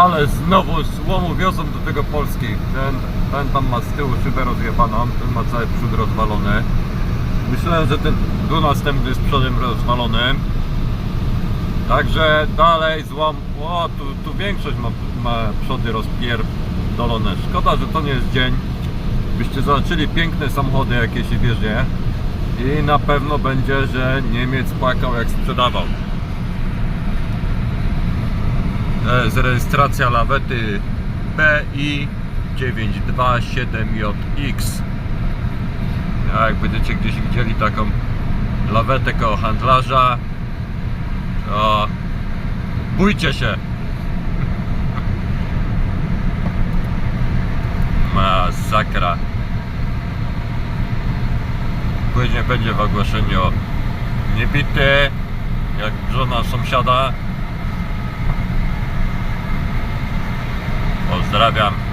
Ale znowu złomu wiozą do tego Polski. Ten, ten tam ma z tyłu szybę rozjebaną, ten ma cały przód rozwalony. Myślałem, że ten tu następny jest przodem rozwalony. Także dalej złom. O, tu, tu większość ma, ma przody rozpierdolone. Szkoda, że to nie jest dzień. Byście zobaczyli piękne samochody, jakie się wiezie. I na pewno będzie, że Niemiec płakał jak sprzedawał. To jest rejestracja lawety PI 927JX. A jak będziecie gdzieś widzieli taką lawetę koło handlarza, to bójcie się. Masakra. Później będzie w ogłoszeniu niebity, jak żona sąsiada. Pozdrawiam